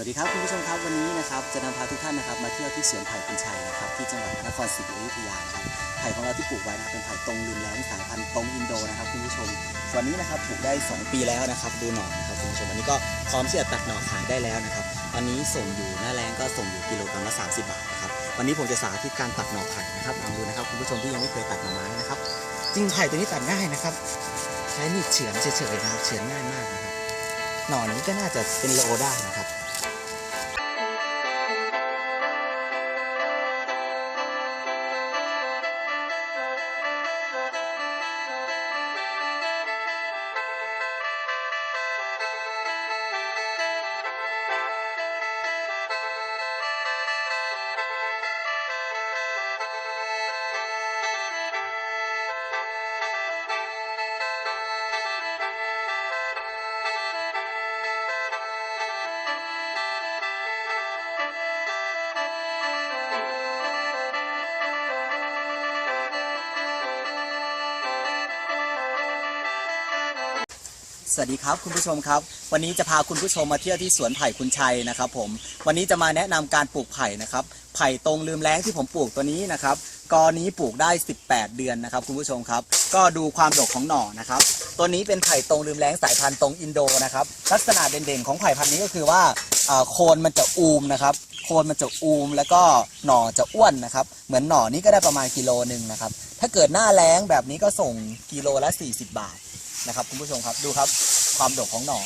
วัสดีครับคุณผู้ชมครับวันนี้นะครับจะนำพาทุกท่านนะครับมาเที่ยวที่สวนไผ่คุณชัยนะครับที่จังหวัดนครศรีอยุธยานะครับไผ่ของเราที่ปลูกไว้นะครับเป็นไผ่ตรงลืมแล้งสายพันธุ์ตรงอินโดนะครับคุณผู้ชมวันนี้นะครับปลูกได้ 2 ปีแล้วนะครับดูหน่อนะครับคุณผู้ชมวันนี้ก็พร้อมที่จะตัดหน่อขายได้แล้วนะครับตอนนี้ส่งอยู่หน้าแรงก็ส่งอยู่กิโลกรัมละ30 บาทนะครับวันนี้ผมจะสาธิตการตัดหน่อไผ่นะครับลองดูนะครับคุณผู้ชมที่ยังไม่เคยตัดหน่อไม้นะครับจริงไผ่ตัวนี้ตัดง่ายนะครับใช้มีดเฉือนเฉยๆนะครับเฉือนง่ายมากนะครับหน่อนี้ก็น่าจะเป็นโลได้นะครับ สวัสดีครับคุณผู้ชมครับ วันนี้จะพาคุณผู้ชมมาเที่ยวที่สวนไผ่คุณชัยนะครับผมวันนี้จะมาแนะนำการปลูกไผ่นะครับไผ่ตรงลืมแล้งที่ผมปลูกตัวนี้นะครับกอนี้ปลูกได้ 18 เดือนนะครับคุณผู้ชมครับ ก็ดูความดกของหน่อนะครับตัวนี้เป็นไผ่ตรงลืมแล้งสายพันธุ์ตรงอินโดนะครับลักษณะเด่นๆของไผ่พันธุ์นี้ก็คือว่าโคนมันจะอูมนะครับโคนมันจะอูมแล้วก็หน่อจะอ้วนนะครับ เหมือนหน่อนี้ก็ได้ประมาณกิโลหนึ่งนะครับถ้าเกิดหน้าแล้งแบบนี้ก็ส่งกิโลละ 40 บาท นะครับคุณผู้ชมครับดูครับความดกของหน่อ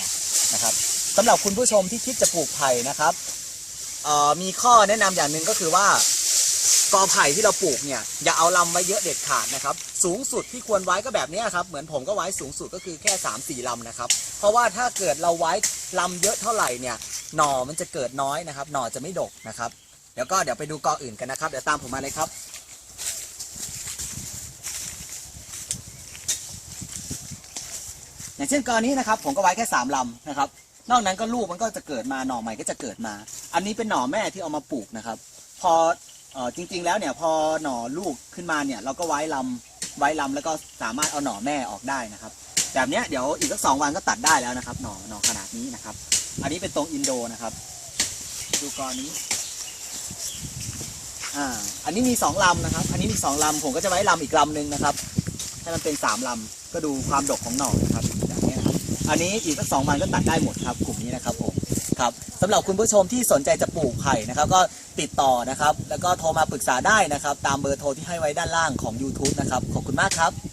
นะครับสำหรับคุณผู้ชมที่คิดจะปลูกไผ่นะครับมีข้อแนะนำอย่างหนึ่งก็คือว่ากอไผ่ที่เราปลูกเนี่ยอย่าเอาลำไว้เยอะเด็ดขาดนะครับ สูงสุดที่ควรไว้ก็แบบนี้ครับ เหมือนผมก็ไว้สูงสุดก็คือแค่3ามสี่ลำนะครับ เพราะว่าถ้าเกิดเราไว้ลำเยอะเท่าไหร่เนี่ยหน่อมันจะเกิดน้อยนะครับ หน่อจะไม่ดกนะครับ เดี๋ยวก็เดี๋ยวไปดูกออื่นกันนะครับ เดี๋ยวตามผมมาเลยครับ อย่างเช่นกรณีนะครับ ผมก็ไว้แค่สามลำนะครับ นอกนั้นก็ลูกมันก็จะเกิดมาหน่อใหม่ก็จะเกิดมา อันนี้เป็นหน่อแม่ที่เอามาปลูกนะครับ พอเอ่อจริงๆแล้วเนี่ยพอหน่อลูกขึ้นมาเนี่ยเราก็ไว้ลำไว้ลำแล้วก็สามารถเอาหน่อแม่ออกได้นะครับแบบเนี้ยเดี๋ยวอีกสักสองวันก็ตัดได้แล้วนะครับ หน่อหน่อขนาดนี้นะครับ อันนี้เป็นตรงอินโดนะครับ ดูกรนี้อ่าอันนี้มีสองลำนะครับ อันนี้มีสองลำผมก็จะไว้ลำอีกลำหนึ่งนะครับให้มันเป็นสามลำก็ดูความดกของหน่อนะครับ อันนี้อีกสักสองวันก็ตัดได้หมดครับกลุ่มนี้นะครับผมครับสำหรับคุณผู้ชมที่สนใจจะปลูกไผ่นะครับ ก็ติดต่อนะครับ แล้วก็โทรมาปรึกษาได้นะครับ ตามเบอร์โทรที่ให้ไว้ด้านล่างของ YouTube นะครับขอบคุณมากครับ